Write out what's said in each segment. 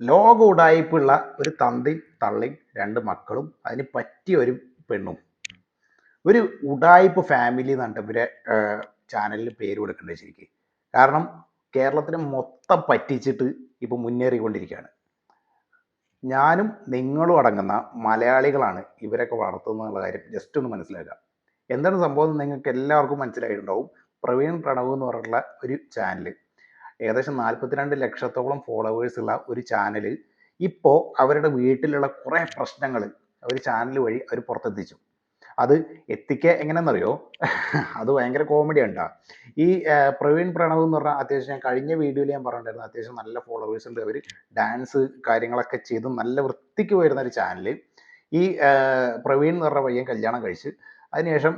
ലോക ഉടായ്പുള്ള ഒരു തന്തി തള്ളി രണ്ട് മക്കളും അതിന് പറ്റിയ ഒരു പെണ്ണും. ഒരു ഉടായ്പ ഫാമിലി എന്നാണ് ഇവരെ ചാനലിൽ പേര് കൊടുക്കേണ്ടത് ശരിക്കും. കാരണം കേരളത്തിനെ മൊത്തം പറ്റിച്ചിട്ട് ഇപ്പോൾ മുന്നേറിക്കൊണ്ടിരിക്കുകയാണ്. ഞാനും നിങ്ങളും അടങ്ങുന്ന മലയാളികളാണ് ഇവരൊക്കെ വളർത്തുന്നുള്ള കാര്യം. ജസ്റ്റ് ഒന്ന് മനസ്സിലാക്കുക. എന്താണ് സംഭവം നിങ്ങൾക്ക് എല്ലാവർക്കും മനസ്സിലായിട്ടുണ്ടാവും. പ്രവീൺ പ്രണവ് എന്ന് പറഞ്ഞിട്ടുള്ള ഒരു ചാനൽ ഏകദേശം നാൽപ്പത്തിരണ്ട് ലക്ഷത്തോളം ഫോളോവേഴ്സ് ഉള്ള ഒരു ചാനൽ ഇപ്പോൾ അവരുടെ വീട്ടിലുള്ള കുറേ പ്രശ്നങ്ങൾ അവർ ചാനൽ വഴി അവർ പുറത്തെത്തിച്ചു. അത് എത്തിക്കുക എങ്ങനെയെന്നറിയോ അത് ഭയങ്കര കോമഡി ഉണ്ടാ ഈ പ്രവീൺ പ്രണവ് എന്ന് പറഞ്ഞാൽ അത്യാവശ്യം ഞാൻ കഴിഞ്ഞ വീഡിയോയിൽ ഞാൻ പറഞ്ഞിട്ടുണ്ടായിരുന്നു അത്യാവശ്യം നല്ല ഫോളോവേഴ്സ് ഉണ്ട്. അവർ ഡാൻസ് കാര്യങ്ങളൊക്കെ ചെയ്ത് നല്ല വൃത്തിക്ക് വരുന്ന ഒരു ചാനൽ ഈ പ്രവീൺ എന്ന് പറഞ്ഞ പയ്യൻ കല്യാണം കഴിച്ച് അതിനുശേഷം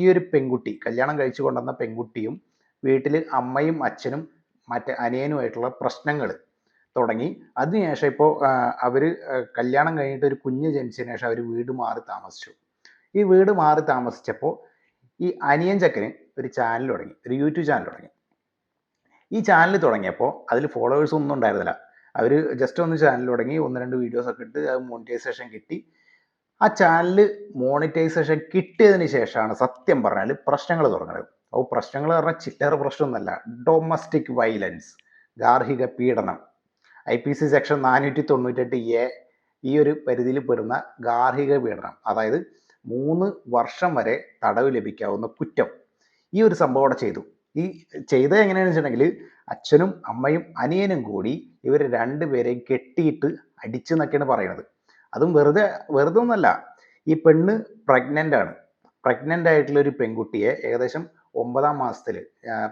ഈ ഒരു പെൺകുട്ടി കല്യാണം കഴിച്ചു കൊണ്ടുവന്ന പെൺകുട്ടിയും വീട്ടിൽ അമ്മയും അച്ഛനും മറ്റേ അനിയനുമായിട്ടുള്ള പ്രശ്നങ്ങൾ തുടങ്ങി. അതിനുശേഷം ഇപ്പോൾ അവർ കല്യാണം കഴിഞ്ഞിട്ട് ഒരു കുഞ്ഞ് ജനിച്ചതിന് ശേഷം അവർ വീട് മാറി താമസിച്ചു. ഈ വീട് മാറി താമസിച്ചപ്പോൾ ഈ അനിയൻ ചക്കന് ഒരു ചാനൽ തുടങ്ങി ഒരു യൂട്യൂബ് ചാനൽ തുടങ്ങി. ഈ ചാനൽ തുടങ്ങിയപ്പോൾ അതിൽ ഫോളോവേഴ്സ് ഒന്നും ഉണ്ടായിരുന്നില്ല. അവർ ജസ്റ്റ് ഒന്ന് ചാനൽ തുടങ്ങി ഒന്ന് രണ്ട് വീഡിയോസ് ഒക്കെ ഇട്ട് അത് മോണിറ്റൈസേഷൻ കിട്ടി. ആ ചാനൽ മോണിറ്റൈസേഷൻ കിട്ടിയതിന് ശേഷമാണ് സത്യം പറഞ്ഞാൽ പ്രശ്നങ്ങൾ തുടങ്ങുന്നത് അപ്പോൾ പ്രശ്നങ്ങൾ പറഞ്ഞാൽ ചില്ലറ പ്രശ്നമൊന്നുമല്ല. ഡൊമസ്റ്റിക് വയലൻസ് ഗാർഹിക പീഡനം. ഐ പി സി സെക്ഷൻ നാനൂറ്റി തൊണ്ണൂറ്റെട്ട് എ ഈ ഒരു പരിധിയിൽ പെടുന്ന ഗാർഹിക പീഡനം. അതായത് മൂന്ന് വർഷം വരെ തടവ് ലഭിക്കാവുന്ന കുറ്റം. ഈ ഒരു സംഭവം അവിടെ ചെയ്തു. ഈ ചെയ്തത് എങ്ങനെയാണെന്ന് വെച്ചിട്ടുണ്ടെങ്കിൽ അച്ഛനും അമ്മയും അനിയനും കൂടി ഇവർ രണ്ടുപേരെയും കെട്ടിയിട്ട് അടിച്ചു എന്നൊക്കെയാണ് പറയുന്നത് അതും വെറുതെ വെറുതെ ഒന്നല്ല ഈ പെണ്ണ് പ്രഗ്നന്റ് ആണ്. പ്രഗ്നന്റ് ആയിട്ടുള്ള ഒരു പെൺകുട്ടിയെ ഏകദേശം ഒമ്പതാം മാസത്തിൽ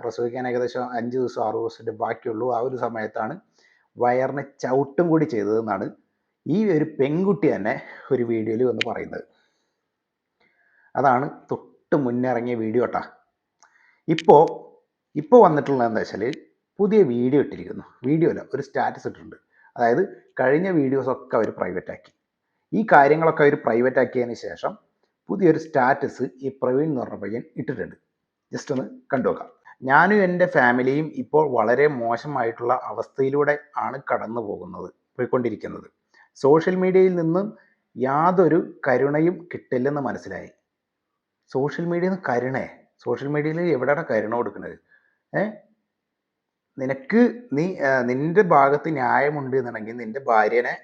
പ്രസവിക്കാൻ ഏകദേശം അഞ്ച് ദിവസം ആറ് ദിവസത്തിന്റെ ബാക്കിയുള്ളൂ. ആ ഒരു സമയത്താണ് വയറിന് ചവിട്ടും കൂടി ചെയ്തതെന്നാണ് ഈ ഒരു പെൺകുട്ടി തന്നെ ഒരു വീഡിയോയിൽ വന്ന് പറയുന്നത്. അതാണ് തൊട്ട് മുന്നിറങ്ങിയ വീഡിയോ കേട്ടാ. ഇപ്പോൾ ഇപ്പോൾ വന്നിട്ടുള്ളത് എന്താ വെച്ചാൽ പുതിയ വീഡിയോ ഇട്ടിരിക്കുന്നു. വീഡിയോ അല്ല ഒരു സ്റ്റാറ്റസ് ഇട്ടിട്ടുണ്ട്. അതായത് കഴിഞ്ഞ വീഡിയോസൊക്കെ അവർ പ്രൈവറ്റ് ആക്കി. ഈ കാര്യങ്ങളൊക്കെ അവർ പ്രൈവറ്റ് ആക്കിയതിന് ശേഷം പുതിയൊരു സ്റ്റാറ്റസ് ഈ പ്രവീൺ എന്ന് പറഞ്ഞ പയ്യൻ ഇട്ടിട്ടുണ്ട്. ജസ്റ്റ് ഒന്ന് കണ്ടുവെക്കാം ഞാനും എന്റെ ഫാമിലിയും ഇപ്പോൾ വളരെ മോശമായിട്ടുള്ള അവസ്ഥയിലൂടെ ആണ് കടന്നു പോകുന്നത് പോയിക്കൊണ്ടിരിക്കുന്നത്. സോഷ്യൽ മീഡിയയിൽ നിന്നും യാതൊരു കരുണയും കിട്ടില്ലെന്ന് മനസ്സിലായി. സോഷ്യൽ മീഡിയയിൽ കരുണേ സോഷ്യൽ മീഡിയയിൽ എവിടെയാണ് കരുണ കൊടുക്കുന്നത്? ഏ? നിനക്ക് നീ നിന്റെ ഭാഗത്ത് ന്യായമുണ്ട് എന്നുണ്ടെങ്കിൽ നിന്റെ ഭാര്യനെ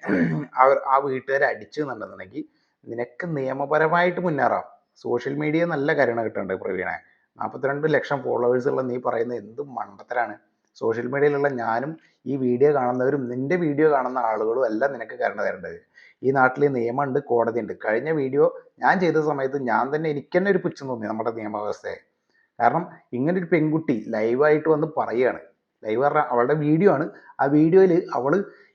അവർ ആ വീട്ടുകാരെ അടിച്ചു എന്നുണ്ടെന്നുണ്ടെങ്കിൽ നിനക്ക് നിയമപരമായിട്ട് മുന്നേറാം. സോഷ്യൽ മീഡിയ നല്ല കരുണ കിട്ടുന്നുണ്ട് പ്രവീണെ. നാൽപ്പത്തിരണ്ട് ലക്ഷം ഫോളോവേഴ്സ് ഉള്ള നീ പറയുന്ന എന്ത് മണ്ടത്തരാണ്. സോഷ്യൽ മീഡിയയിലുള്ള ഞാനും ഈ വീഡിയോ കാണുന്നവരും നിന്റെ വീഡിയോ കാണുന്ന ആളുകളും എല്ലാം നിനക്ക് കരുണ തരേണ്ടത്. ഈ നാട്ടിൽ നിയമമുണ്ട് കോടതിയുണ്ട്. കഴിഞ്ഞ വീഡിയോ ഞാൻ ചെയ്ത സമയത്ത് ഞാൻ തന്നെ എനിക്ക് തന്നെ ഒരു പുച്ഛം തോന്നി നമ്മുടെ നിയമവ്യവസ്ഥയെ. കാരണം ഇങ്ങനെ ഒരു പെൺകുട്ടി ലൈവായിട്ട് വന്ന് പറയുകയാണ്. ലൈവ് പറഞ്ഞാൽ അവളുടെ വീഡിയോ ആണ്. ആ വീഡിയോയിൽ അവൾ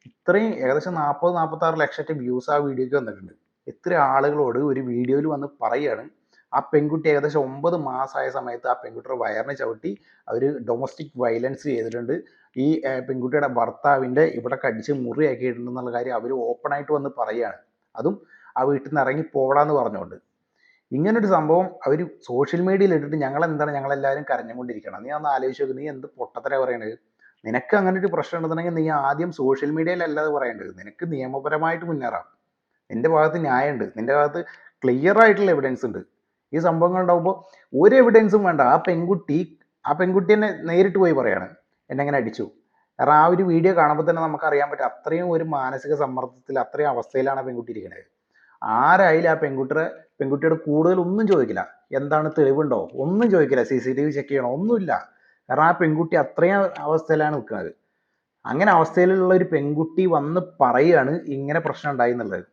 ഇത്രയും ഏകദേശം നാൽപ്പത് നാൽപ്പത്താറ് ലക്ഷത്തെ വ്യൂസ് ആ വീഡിയോയ്ക്ക് വന്നിട്ടുണ്ട്. എത്ര ആളുകളോട് ഒരു വീഡിയോയിൽ വന്ന് പറയുകയാണ്. ആ പെൺകുട്ടി ഏകദേശം ഒമ്പത് മാസമായ സമയത്ത് ആ പെൺകുട്ടിയുടെ വയറിനെ ചവിട്ടി അവർ ഡൊമസ്റ്റിക് വയലൻസ് ചെയ്തിട്ടുണ്ട്. ഈ പെൺകുട്ടിയുടെ ഭർത്താവിന്റെ ഇവിടെ കടിച്ച് മുറിയാക്കിയിട്ടുണ്ടെന്നുള്ള കാര്യം അവർ ഓപ്പണായിട്ട് വന്ന് പറയുകയാണ് അതും ആ വീട്ടിൽ നിന്ന് ഇറങ്ങി പോടാന്ന് പറഞ്ഞുകൊണ്ട്. ഇങ്ങനൊരു സംഭവം അവർ സോഷ്യൽ മീഡിയയിൽ ഇട്ടിട്ട് ഞങ്ങൾ എന്താണ് ഞങ്ങളെല്ലാവരും കരഞ്ഞുകൊണ്ടിരിക്കണം നീ ഒന്ന് ആലോചിച്ച് നോക്ക് നീ എന്ത് പൊട്ടത്തര പറയണത്? നിനക്ക് അങ്ങനെ ഒരു പ്രശ്നം ഉണ്ടെന്നുണ്ടെങ്കിൽ നീ ആദ്യം സോഷ്യൽ മീഡിയയിലല്ലാതെ പറയേണ്ടത്. നിനക്ക് നിയമപരമായിട്ട് മുന്നേറാം. നിന്റെ ഭാഗത്ത് ന്യായമുണ്ട്. നിന്റെ ഭാഗത്ത് ക്ലിയർ ആയിട്ടുള്ള എവിഡൻസ് ഉണ്ട്. ഈ സംഭവങ്ങൾ ഉണ്ടാകുമ്പോൾ ഒരു എവിഡൻസും വേണ്ട. ആ പെൺകുട്ടി ആ പെൺകുട്ടി തന്നെ നേരിട്ട് പോയി പറയാണ്. എന്നെ അങ്ങനെ അടിച്ചു. കാരണം ആ ഒരു വീഡിയോ കാണുമ്പോൾ തന്നെ നമുക്ക് അറിയാൻ പറ്റും അത്രയും ഒരു മാനസിക സമ്മർദ്ദത്തിൽ അത്രയും അവസ്ഥയിലാണ് ആ പെൺകുട്ടി ഇരിക്കുന്നത് ആരായാലും ആ പെൺകുട്ടിയുടെ പെൺകുട്ടിയോട് കൂടുതൽ ഒന്നും ചോദിക്കില്ല. എന്താണ് തെളിവുണ്ടോ? ഒന്നും ചോദിക്കില്ല. C C T V check ചെയ്യണോ? ഒന്നുമില്ല. കാരണം ആ പെൺകുട്ടി അത്രയും അവസ്ഥയിലാണ് നിൽക്കുന്നത്. അങ്ങനെ അവസ്ഥയിലുള്ള ഒരു പെൺകുട്ടി വന്ന് പറയുകയാണ് ഇങ്ങനെ പ്രശ്നം ഉണ്ടായി എന്നുള്ളത്.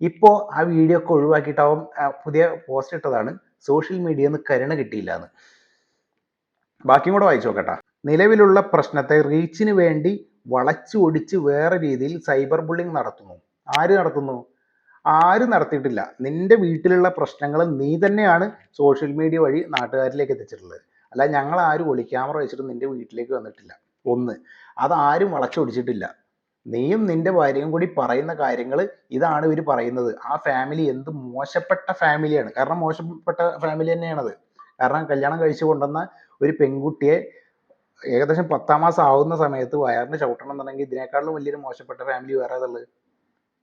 ഇപ്പോൾ ആ വീഡിയോ ഒക്കെ ഒഴിവാക്കിയിട്ടാവും പുതിയ പോസ്റ്റ് ഇട്ടതാണ്. സോഷ്യൽ മീഡിയയിൽ നിന്ന് കരുണ കിട്ടിയില്ല എന്ന് ബാക്കിയും കൂടെ വായിച്ചു നോക്കട്ടെ. നിലവിലുള്ള പ്രശ്നത്തെ റീച്ചിന് വേണ്ടി വളച്ചു ഒടിച്ച് വേറെ രീതിയിൽ സൈബർ ബുള്ളിങ് നടത്തുന്നു. ആര് നടത്തുന്നു? ആര് നടത്തിയിട്ടില്ല. നിന്റെ വീട്ടിലുള്ള പ്രശ്നങ്ങൾ നീ തന്നെയാണ് സോഷ്യൽ മീഡിയ വഴി നാട്ടുകാരിലേക്ക് എത്തിച്ചിട്ടുള്ളത്. അല്ല ഞങ്ങൾ ആരും ഒളി ക്യാമറ വെച്ചിട്ട് നിന്റെ വീട്ടിലേക്ക് വന്നിട്ടില്ല. ഒന്ന് അതാരും വളച്ചൊടിച്ചിട്ടില്ല. നീയും നിന്റെ ഭാര്യയും കൂടി പറയുന്ന കാര്യങ്ങൾ ഇതാണ് ഇവർ പറയുന്നത്. ആ ഫാമിലി എന്ത് മോശപ്പെട്ട ഫാമിലിയാണ് കാരണം മോശപ്പെട്ട ഫാമിലി തന്നെയാണത്. കാരണം കല്യാണം കഴിച്ചു കൊണ്ടുവന്ന ഒരു പെൺകുട്ടിയെ ഏകദേശം പത്താം മാസം ആവുന്ന സമയത്ത് വയറിന് ചവിട്ടണം എന്നുണ്ടെങ്കിൽ ഇതിനേക്കാളും വലിയൊരു മോശപ്പെട്ട ഫാമിലി വേറെ ഏതുള്ളത്?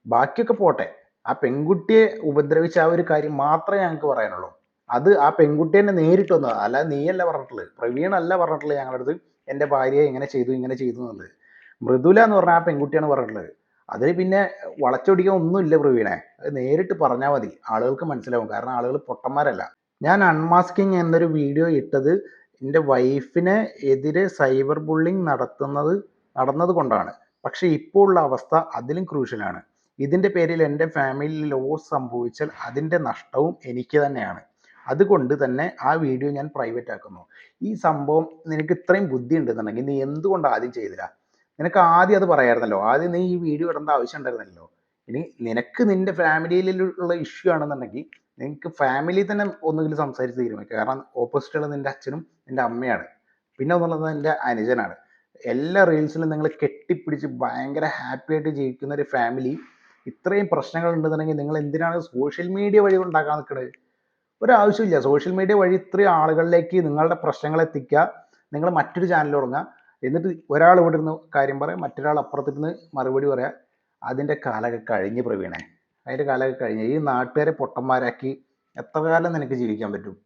ബാക്കിയൊക്കെ പോട്ടെ. ആ പെൺകുട്ടിയെ ഉപദ്രവിച്ച ആ ഒരു കാര്യം മാത്രമേ ഞങ്ങൾക്ക് പറയാനുള്ളൂ. അത് ആ പെൺകുട്ടി തന്നെ നേരിട്ട് വന്നത്. അല്ലാതെ നീയല്ല പറഞ്ഞിട്ടുള്ളത്. പ്രവീണല്ല പറഞ്ഞിട്ടുള്ളത് ഞങ്ങളുടെ അടുത്ത്. എന്റെ ഭാര്യയെ ഇങ്ങനെ ചെയ്തു ഇങ്ങനെ ചെയ്തു എന്നുള്ളത്. മൃദുല എന്ന് പറഞ്ഞ ആ പെൺകുട്ടിയാണ് പറഞ്ഞിട്ടുള്ളത്. അതിൽ പിന്നെ വളച്ചൊടിക്കാൻ ഒന്നുമില്ല പ്രവീണെ. അത് നേരിട്ട് പറഞ്ഞാൽ മതി. ആളുകൾക്ക് മനസ്സിലാവും. കാരണം ആളുകൾ പൊട്ടന്മാരല്ല. ഞാൻ അൺമാസ്കിങ് എന്നൊരു വീഡിയോ ഇട്ടത് എന്റെ വൈഫിനെ എതിരെ സൈബർ ബുള്ളിങ് നടത്തുന്നത് നടന്നത് കൊണ്ടാണ്. പക്ഷേ ഇപ്പോൾ ഉള്ള അവസ്ഥ അതിലും ക്രൂഷ്യലാണ് ഇതിന്റെ പേരിൽ എന്റെ ഫാമിലി ലോസ് സംഭവിച്ചാൽ അതിന്റെ നഷ്ടവും എനിക്ക് തന്നെയാണ്. അതുകൊണ്ട് തന്നെ ആ വീഡിയോ ഞാൻ പ്രൈവറ്റ് ആക്കുന്നു. ഈ സംഭവം നിനക്ക് ഇത്രയും ബുദ്ധി ഉണ്ടെന്നുണ്ടെങ്കിൽ നീ എന്തുകൊണ്ട് ആദ്യം ചെയ്തില്ല? നിനക്ക് ആദ്യം അത് പറയായിരുന്നല്ലോ. ആദ്യം നീ ഈ വീഡിയോ ഇടേണ്ട ആവശ്യം ഉണ്ടായിരുന്നല്ലോ ഇനി നിനക്ക് നിന്റെ ഫാമിലിയിലുള്ള ഇഷ്യൂ ആണെന്നുണ്ടെങ്കിൽ നിനക്ക് ഫാമിലി തന്നെ ഒന്നുകിൽ സംസാരിച്ച് തീരുമാനിക്കുക കാരണം ഓപ്പോസിറ്റുള്ള നിന്റെ അച്ഛനും നിന്റെ അമ്മയാണ്. പിന്നെ ഒന്നുള്ളത് നിന്റെ അനുജനാണ്. എല്ലാ റീൽസിലും നിങ്ങൾ കെട്ടിപ്പിടിച്ച് ഭയങ്കര ഹാപ്പി ആയിട്ട് ജീവിക്കുന്ന ഒരു ഫാമിലി ഇത്രയും പ്രശ്നങ്ങൾ ഉണ്ടെന്നുണ്ടെങ്കിൽ നിങ്ങൾ എന്തിനാണ് സോഷ്യൽ മീഡിയ വഴി ഉണ്ടാക്കാൻ നിൽക്കുന്നത് ഒരാവശ്യമില്ല സോഷ്യൽ മീഡിയ വഴി ഇത്രയും ആളുകളിലേക്ക് നിങ്ങളുടെ പ്രശ്നങ്ങൾ എത്തിക്കുക. നിങ്ങൾ മറ്റൊരു ചാനൽ തുടങ്ങുക. എന്നിട്ട് ഒരാൾ ഇവിടെ ഇരുന്ന് കാര്യം പറയാം മറ്റൊരാൾ അപ്പുറത്തിരുന്ന് മറുപടി പറയാം. അതിന്റെ കാലമൊക്കെ കഴിഞ്ഞ് പ്രവീണേ. അതിന്റെ കാലമൊക്കെ കഴിഞ്ഞ്. ഈ നാട്ടുകാരെ പൊട്ടന്മാരാക്കി എത്ര കാലം നിനക്ക് ജീവിക്കാൻ പറ്റും?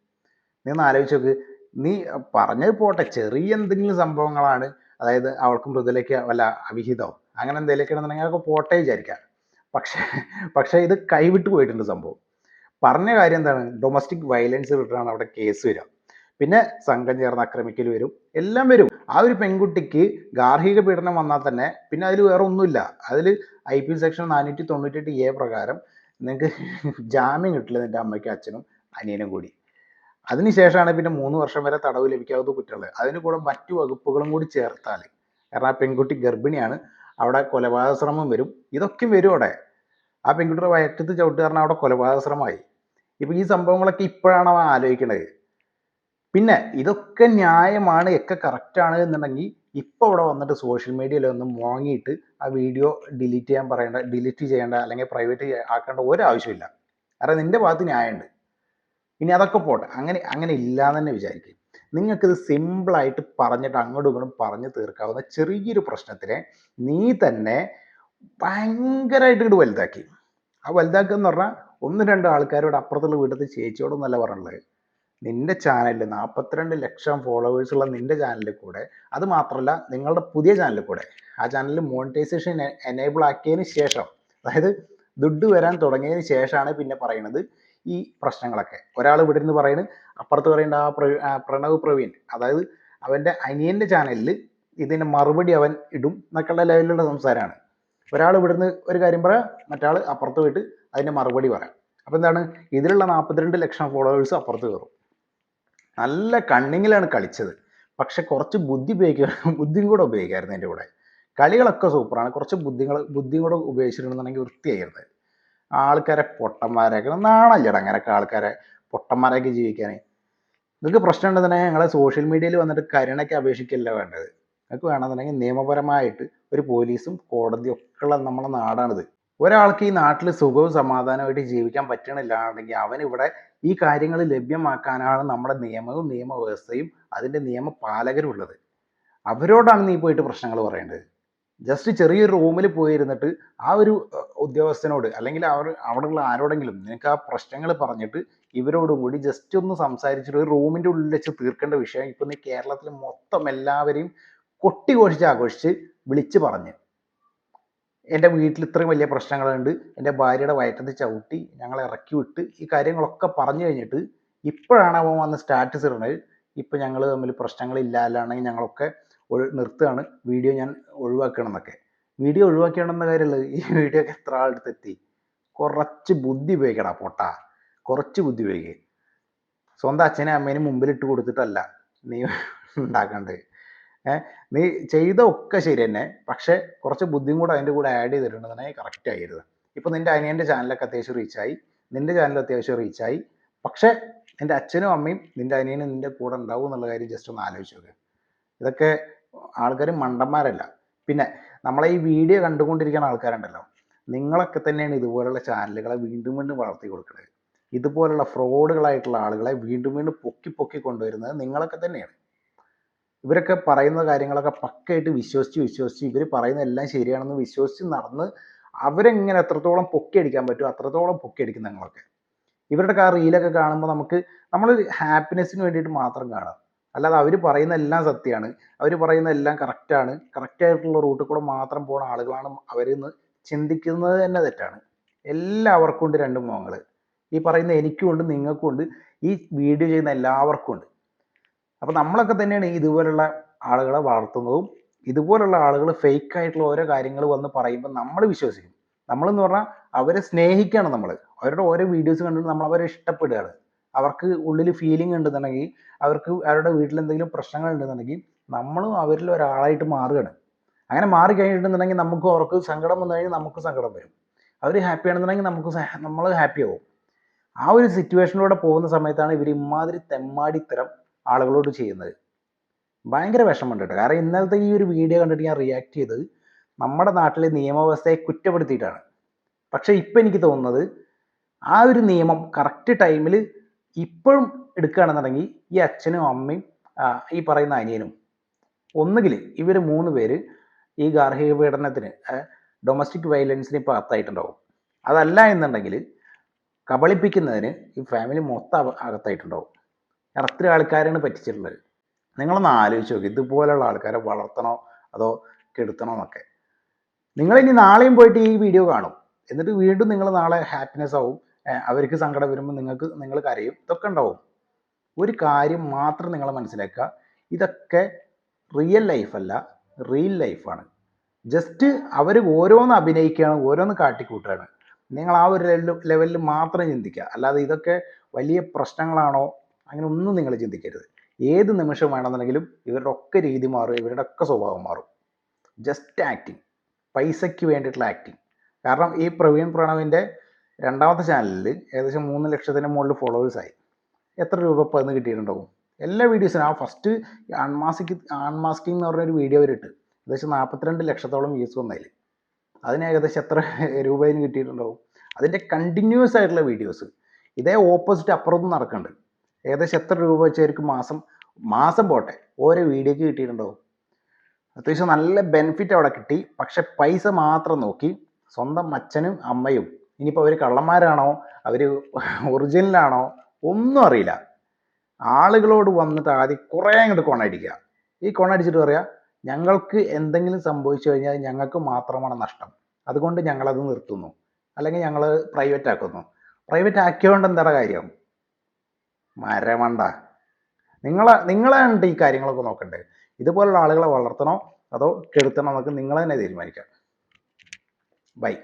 നീ ഒന്ന് ആലോചിച്ച് നോക്ക്. നീ പറഞ്ഞത് പോട്ടെ. ചെറിയ എന്തെങ്കിലും സംഭവങ്ങളാണ്. അതായത് അവൾക്ക് മൃദുലയ്ക്ക് വല്ല അവിഹിതോ അങ്ങനെ എന്തെങ്കിലുമൊക്കെ ഉണ്ടെന്നെങ്കിൽ അതൊക്കെ പോട്ടെ വിചാരിക്കാം. പക്ഷേ പക്ഷേ ഇത് കൈവിട്ട് പോയിട്ടുണ്ട് സംഭവം. പറഞ്ഞ കാര്യം എന്താണ്? ഡൊമസ്റ്റിക് വയലൻസ് റിട്ടാണ് അവിടെ കേസ് വരിക. പിന്നെ സംഘം ചേർന്ന് ആക്രമിക്കൽ വരും. എല്ലാം വരും. ആ ഒരു പെൺകുട്ടിക്ക് ഗാർഹിക പീഡനം വന്നാൽ തന്നെ പിന്നെ അതിൽ വേറെ ഒന്നുമില്ല. അതിൽ ഐ പി സെക്ഷൻ നാനൂറ്റി തൊണ്ണൂറ്റെട്ട് എ പ്രകാരം നിങ്ങൾക്ക് ജാമ്യം കിട്ടില്ല നിന്റെ അമ്മയ്ക്കും അച്ഛനും അനിയനും കൂടി. അതിനുശേഷമാണ് പിന്നെ മൂന്ന് വർഷം വരെ തടവ് ലഭിക്കാത്ത കുറ്റങ്ങൾ അതിന് കൂടെ മറ്റു വകുപ്പുകളും കൂടി ചേർത്താൽ കാരണം ആ പെൺകുട്ടി ഗർഭിണിയാണ്. അവിടെ കൊലപാതക ശ്രമം വരും. ഇതൊക്കെ വരും അവിടെ. ആ പെൺകുട്ടിയുടെ വയറ്റത്ത് ചവിട്ടുകാരണം അവിടെ കൊലപാതക ശ്രമമായി. ഇപ്പൊ ഈ സംഭവങ്ങളൊക്കെ ഇപ്പോഴാണ് അവൻ ആലോചിക്കണത്? പിന്നെ ഇതൊക്കെ ന്യായമാണ് ഒക്കെ കറക്റ്റാണ് എന്നുണ്ടെങ്കിൽ ഇപ്പോൾ ഇവിടെ വന്നിട്ട് സോഷ്യൽ മീഡിയയിൽ ഒന്ന് വാങ്ങിയിട്ട് ആ വീഡിയോ ഡിലീറ്റ് ചെയ്യാൻ പറയേണ്ട ഡിലീറ്റ് ചെയ്യേണ്ട അല്ലെങ്കിൽ പ്രൈവറ്റ് ആക്കേണ്ട ഒരു ആവശ്യമില്ല കാരണം നിന്റെ ഭാഗത്ത് ന്യായമുണ്ട്. ഇനി അതൊക്കെ പോട്ടെ. അങ്ങനെ അങ്ങനെ ഇല്ലാന്ന് തന്നെ വിചാരിക്കും. നിങ്ങൾക്കിത് സിമ്പിളായിട്ട് പറഞ്ഞിട്ട് അങ്ങോട്ടും ഇങ്ങോട്ടും പറഞ്ഞു തീർക്കാവുന്ന ചെറിയൊരു പ്രശ്നത്തിനെ നീ തന്നെ ഭയങ്കരമായിട്ട് ഇങ്ങോട്ട് വലുതാക്കി. ആ വലുതാക്കുക എന്ന് പറഞ്ഞാൽ ഒന്ന് രണ്ട് ആൾക്കാരോട് അപ്പുറത്തുള്ള വീട്ടിലത്തെ ചേച്ചിയോടൊന്നല്ല പറഞ്ഞുള്ളത് നിന്റെ ചാനലിൽ നാൽപ്പത്തിരണ്ട് ലക്ഷം ഫോളോവേഴ്സ് ഉള്ള നിന്റെ ചാനലിൽ കൂടെ അത് മാത്രമല്ല നിങ്ങളുടെ പുതിയ ചാനലിൽ കൂടെ. ആ ചാനലിൽ മോണിറ്റൈസേഷൻ എനേബിൾ ആക്കിയതിന് ശേഷം അതായത് ദുഡ് വരാൻ തുടങ്ങിയതിന് ശേഷമാണ് പിന്നെ പറയുന്നത് ഈ പ്രശ്നങ്ങളൊക്കെ. ഒരാൾ ഇവിടെ നിന്ന് പറയുന്നത് അപ്പുറത്ത് പറയേണ്ട ആ പ്രണവ് പ്രവീൺ അതായത് അവന്റെ അനിയന്റെ ചാനലിൽ ഇതിന് മറുപടി അവൻ ഇടും എന്നൊക്കെയുള്ള ലെവലിലുള്ള സംസാരമാണ് ഒരാൾ ഇവിടുന്ന് ഒരു കാര്യം പറയാം മറ്റാൾ അപ്പുറത്ത് പോയിട്ട് അതിന്റെ മറുപടി പറയാം. അപ്പോൾ എന്താണ്? ഇതിലുള്ള നാൽപ്പത്തിരണ്ട് ലക്ഷം ഫോളോവേഴ്സ് അപ്പുറത്ത് കയറും. നല്ല കണ്ണിങ്ങിലാണ് കളിച്ചത്. പക്ഷെ കുറച്ച് ബുദ്ധി ഉപയോഗിക്കുക ബുദ്ധിയും കൂടെ ഉപയോഗിക്കായിരുന്നു എന്റെ കൂടെ. കളികളൊക്കെ സൂപ്പറാണ്. കുറച്ച് ബുദ്ധികൾ ബുദ്ധിയും കൂടെ ഉപയോഗിച്ചിട്ടുണ്ടെന്നുണ്ടെങ്കിൽ വൃത്തിയായിരുന്നു. ആൾക്കാരെ പൊട്ടന്മാരാക്കി നാണല്ലട അങ്ങനെയൊക്കെ ആൾക്കാരെ പൊട്ടന്മാരാക്കി ജീവിക്കാൻ നിങ്ങൾക്ക് പ്രശ്നം ഉണ്ടെന്നുണ്ടെങ്കിൽ ഞങ്ങളെ സോഷ്യൽ മീഡിയയിൽ വന്നിട്ട് കരുണയ്ക്ക് അപേക്ഷിക്കല്ല വേണ്ടത്. നിങ്ങൾക്ക് വേണമെന്നുണ്ടെങ്കിൽ നിയമപരമായിട്ട് ഒരു പോലീസും കോടതിയും ഒക്കെ ഉള്ള നമ്മുടെ നാടാണിത്. ഒരാൾക്ക് ഈ നാട്ടിൽ സുഖവും സമാധാനമായിട്ട് ജീവിക്കാൻ പറ്റണില്ലാണെങ്കിൽ അവൻ ഇവിടെ ഈ കാര്യങ്ങൾ ലഭ്യമാക്കാനാണ് നമ്മുടെ നിയമവും നിയമവ്യവസ്ഥയും അതിന്റെ നിയമപാലകരും ഉള്ളത് അവരോടാണ് നീ പോയിട്ട് പ്രശ്നങ്ങൾ പറയേണ്ടത്. ജസ്റ്റ് ചെറിയൊരു റൂമിൽ പോയിരുന്നിട്ട് ആ ഒരു ഉദ്യോഗസ്ഥനോട് അല്ലെങ്കിൽ അവർ അവിടെയുള്ള ആരോടെങ്കിലും നിനക്ക് ആ പ്രശ്നങ്ങൾ പറഞ്ഞിട്ട് ഇവരോടും കൂടി ജസ്റ്റ് ഒന്ന് സംസാരിച്ചിട്ട് ഒരു റൂമിന്റെ ഉള്ളിൽ വെച്ച് തീർക്കേണ്ട വിഷയം ഇപ്പം നീ കേരളത്തിൽ മൊത്തം എല്ലാവരെയും കൊട്ടി ഘോഷിച്ച് ആഘോഷിച്ച് വിളിച്ച് പറഞ്ഞ്. എന്റെ വീട്ടിൽ ഇത്രയും വലിയ പ്രശ്നങ്ങളുണ്ട്. എന്റെ ഭാര്യയുടെ വയറ്റത്ത് ചവിട്ടി ഞങ്ങളെ ഇറക്കി വിട്ട് ഈ കാര്യങ്ങളൊക്കെ പറഞ്ഞു കഴിഞ്ഞിട്ട് ഇപ്പോഴാണ് അവൻ വന്ന് സ്റ്റാറ്റസ് ഇടുന്നത് ഇപ്പം ഞങ്ങൾ തമ്മിൽ പ്രശ്നങ്ങളില്ല അല്ലാണെങ്കിൽ ഞങ്ങളൊക്കെ ഒരു നിർത്തുകയാണ്. വീഡിയോ ഞാൻ ഒഴിവാക്കണം എന്നൊക്കെ വീഡിയോ ഒഴിവാക്കണമെന്ന കാര്യമുള്ളത് ഈ വീഡിയോ ഒക്കെ എത്ര ആളുടെ എത്തി? കുറച്ച് ബുദ്ധി ഉപയോഗിക്കടാ പൊട്ട. കുറച്ച് ബുദ്ധി ഉപയോഗിക്കുക സ്വന്തം അച്ഛനെ അമ്മേനും മുമ്പിൽ ഇട്ട് കൊടുത്തിട്ടല്ല നീ ഉണ്ടാക്കേണ്ടത്. നീ ചെയ്ത ഒക്കെ ശരി തന്നെ. പക്ഷെ കുറച്ച് ബുദ്ധിയും കൂടെ അതിന്റെ കൂടെ ആഡ് ചെയ്തിട്ടുണ്ടെന്നുണ്ടെങ്കിൽ കറക്റ്റ് ആയിരുന്നു. ഇപ്പൊ നിന്റെ അനിയന്റെ ചാനലൊക്കെ അത്യാവശ്യം റീച്ചായി നിന്റെ ചാനൽ അത്യാവശ്യം റീച്ചായി പക്ഷെ നിന്റെ അച്ഛനും അമ്മയും നിന്റെ അനിയനും നിന്റെ കൂടെ ഉണ്ടാവും എന്നുള്ള കാര്യം ജസ്റ്റ് ഒന്ന് ആലോചിച്ച് നോക്ക്. ഇതൊക്കെ ആൾക്കാർ മണ്ടന്മാരല്ല. പിന്നെ നമ്മളെ ഈ വീഡിയോ കണ്ടുകൊണ്ടിരിക്കുന്ന ആൾക്കാരുണ്ടല്ലോ. നിങ്ങളൊക്കെ തന്നെയാണ് ഇതുപോലുള്ള ചാനലുകളെ വീണ്ടും വീണ്ടും വളർത്തി കൊടുക്കുന്നത് ഇതുപോലുള്ള ഫ്രോഡുകളായിട്ടുള്ള ആളുകളെ വീണ്ടും വീണ്ടും പൊക്കി പൊക്കി കൊണ്ടുവരുന്നത് നിങ്ങളൊക്കെ തന്നെയാണ്. ഇവരൊക്കെ പറയുന്ന കാര്യങ്ങളൊക്കെ പക്കയായിട്ട് വിശ്വസിച്ച് വിശ്വസിച്ച് ഇവർ പറയുന്ന എല്ലാം ശരിയാണെന്ന് വിശ്വസിച്ച് നടന്ന് അവരെങ്ങനെ എത്രത്തോളം പൊക്കി അടിക്കാൻ പറ്റുമോ അത്രത്തോളം പൊക്കി അടിക്കുന്ന ഞങ്ങളൊക്കെ ഇവരുടെ ആ റീലൊക്കെ കാണുമ്പോൾ നമുക്ക് നമ്മൾ ഹാപ്പിനെസ്സിന് വേണ്ടിയിട്ട് മാത്രം കാണാം. അല്ലാതെ അവർ പറയുന്ന എല്ലാം സത്യമാണ്. അവർ പറയുന്ന എല്ലാം കറക്റ്റാണ് കറക്റ്റായിട്ടുള്ള റൂട്ടിൽ കൂടെ മാത്രം പോകുന്ന ആളുകളാണ് അവരെന്ന് ചിന്തിക്കുന്നത് തന്നെ തെറ്റാണ്. എല്ലാവർക്കും ഉണ്ട് രണ്ട് മുഖങ്ങൾ ഈ പറയുന്ന എനിക്കും ഉണ്ട് നിങ്ങൾക്കും ഉണ്ട്. ഈ വീഡിയോ ചെയ്യുന്ന എല്ലാവർക്കും ഉണ്ട്. അപ്പോൾ നമ്മളൊക്കെ തന്നെയാണ് ഇതുപോലുള്ള ആളുകളെ വളർത്തുന്നതും ഇതുപോലുള്ള ആളുകൾ ഫേക്ക് ആയിട്ടുള്ള ഓരോ കാര്യങ്ങൾ വന്ന് പറയുമ്പോൾ നമ്മൾ വിശ്വസിക്കും. നമ്മളെന്ന് പറഞ്ഞാൽ അവരെ സ്നേഹിക്കുകയാണ് നമ്മൾ അവരുടെ ഓരോ വീഡിയോസ് കണ്ടിട്ട് നമ്മൾ അവരെ ഇഷ്ടപ്പെടുകയാണ്. അവർക്ക് ഉള്ളിൽ ഫീലിംഗ് ഉണ്ടെന്നുണ്ടെങ്കിൽ അവർക്ക് അവരുടെ വീട്ടിൽ എന്തെങ്കിലും പ്രശ്നങ്ങൾ ഉണ്ടെന്നുണ്ടെങ്കിൽ നമ്മളും അവരിൽ ഒരാളായിട്ട് മാറുകയാണ്. അങ്ങനെ മാറി കഴിഞ്ഞിട്ടുണ്ടെന്നുണ്ടെങ്കിൽ നമുക്ക് അവർക്ക് സങ്കടം വന്നു കഴിഞ്ഞാൽ നമുക്ക് സങ്കടം വരും. അവർ ഹാപ്പി ആണെന്നുണ്ടെങ്കിൽ നമുക്ക് നമ്മൾ ഹാപ്പി ആവും. ആ ഒരു സിറ്റുവേഷനിലൂടെ പോകുന്ന സമയത്താണ് ഇവർ ഇമാതിരി തെമ്മാടിത്തരം ആളുകളോട് ചെയ്യുന്നത്. ഭയങ്കര വിഷമമുണ്ട് കേട്ടോ. കാരണം ഇന്നലത്തെ ഈ ഒരു വീഡിയോ കണ്ടിട്ട് ഞാൻ റിയാക്ട് ചെയ്തത് നമ്മുടെ നാട്ടിലെ നിയമവ്യവസ്ഥയെ കുറ്റപ്പെടുത്തിയിട്ടാണ്. പക്ഷേ ഇപ്പം എനിക്ക് തോന്നുന്നത് ആ ഒരു നിയമം കറക്റ്റ് ടൈമിൽ ഇപ്പോഴും എടുക്കുകയാണെന്നുണ്ടെങ്കിൽ ഈ അച്ഛനും അമ്മയും ഈ പറയുന്ന അനിയനും ഒന്നുകിൽ ഇവർ മൂന്ന് പേര് ഈ ഗാർഹിക പീഡനത്തിന് ഡൊമസ്റ്റിക് വയലൻസിന് ഇപ്പോൾ അകത്തായിട്ടുണ്ടാവും അതല്ല എന്നുണ്ടെങ്കിൽ കബളിപ്പിക്കുന്നതിന് ഈ ഫാമിലി മൊത്തം അക- അകത്തായിട്ടുണ്ടാവും. എത്ര ആൾക്കാരാണ് പറ്റിച്ചിട്ടുള്ളത്. നിങ്ങളൊന്ന് ആലോചിച്ച് നോക്കി ഇതുപോലെയുള്ള ആൾക്കാരെ വളർത്തണോ അതോ കെടുത്തണോ എന്നൊക്കെ. നിങ്ങൾ ഇനി നാളെയും പോയിട്ട് ഈ വീഡിയോ കാണും. എന്നിട്ട് വീണ്ടും നിങ്ങൾ നാളെ ഹാപ്പിനെസ് ആവും. അവർക്ക് സങ്കടം വരുമ്പോൾ നിങ്ങൾക്ക് നിങ്ങൾ കരയും. ഇതൊക്കെ ഉണ്ടാവും. ഒരു കാര്യം മാത്രം നിങ്ങൾ മനസ്സിലാക്കുക. ഇതൊക്കെ റിയൽ ലൈഫല്ല റിയൽ ലൈഫാണ് ജസ്റ്റ് അവർ ഓരോന്ന് അഭിനയിക്കുകയാണ് ഓരോന്ന് കാട്ടിക്കൂട്ടുകയാണ്. നിങ്ങൾ ആ ഒരു ലെവലിൽ മാത്രം ചിന്തിക്കുക. അല്ലാതെ ഇതൊക്കെ വലിയ പ്രശ്നങ്ങളാണോ അങ്ങനെ ഒന്നും നിങ്ങൾ ചിന്തിക്കരുത്. ഏത് നിമിഷം വേണമെന്നുണ്ടെങ്കിലും ഇവരുടെ ഒക്കെ രീതി മാറും ഇവരുടെ ഒക്കെ സ്വഭാവം മാറും. ജസ്റ്റ് ആക്ടിങ് പൈസയ്ക്ക് വേണ്ടിയിട്ടുള്ള ആക്ടിങ് കാരണം ഈ പ്രവീൺ പ്രണവിന്റെ രണ്ടാമത്തെ ചാനലിൽ ഏകദേശം മൂന്ന് ലക്ഷത്തിന് മുകളിൽ ഫോളോവേഴ്സായി എത്ര രൂപ അതിന് കിട്ടിയിട്ടുണ്ടാവും? എല്ലാ വീഡിയോസിനും ആ ഫസ്റ്റ് അൺമാസ്കി അൺമാസ്കിങ് എന്ന് പറഞ്ഞൊരു വീഡിയോ അവരിട്ട് ഏകദേശം നാൽപ്പത്തിരണ്ട് ലക്ഷത്തോളം വ്യൂസ് വന്നതിൽ അതിന് ഏകദേശം എത്ര രൂപ കിട്ടിയിട്ടുണ്ടാവും? അതിന്റെ കണ്ടിന്യൂസ് ആയിട്ടുള്ള വീഡിയോസ് ഇതേ ഓപ്പോസിറ്റ് അപ്പുറത്തും നടക്കുന്നുണ്ട് ഏകദേശം എത്ര രൂപ വെച്ചായിരിക്കും മാസം? മാസം പോട്ടെ. ഓരോ വീഡിയോക്ക് കിട്ടിയിട്ടുണ്ടാവും. അത്യാവശ്യം നല്ല ബെനിഫിറ്റ് അവിടെ കിട്ടി. പക്ഷെ പൈസ മാത്രം നോക്കി സ്വന്തം അച്ഛനും അമ്മയും ഇനിയിപ്പോൾ അവർ കള്ളന്മാരാണോ? അവർ ഒറിജിനലാണോ ഒന്നും അറിയില്ല. ആളുകളോട് വന്നിട്ട് ആദ്യം കുറേ അങ്ങോട്ട് കൊണയടിക്കുക. ഈ കൊണയടിച്ചിട്ട് പറയാ ഞങ്ങൾക്ക് എന്തെങ്കിലും സംഭവിച്ചു കഴിഞ്ഞാൽ ഞങ്ങൾക്ക് മാത്രമാണ് നഷ്ടം. അതുകൊണ്ട് ഞങ്ങളത് നിർത്തുന്നു. അല്ലെങ്കിൽ ഞങ്ങൾ പ്രൈവറ്റ് ആക്കുന്നു. പ്രൈവറ്റ് ആക്കിയതുകൊണ്ട് എന്താ കാര്യം? മരമണ്ട. നിങ്ങളെ നിങ്ങളെ ഉണ്ട് ഈ കാര്യങ്ങളൊക്കെ നോക്കണ്ടേ? ഇതുപോലുള്ള ആളുകളെ വളർത്തണോ അതോ കെടുത്തണോ എന്നൊക്കെ നിങ്ങൾ തന്നെ തീരുമാനിക്കാം. ബൈ.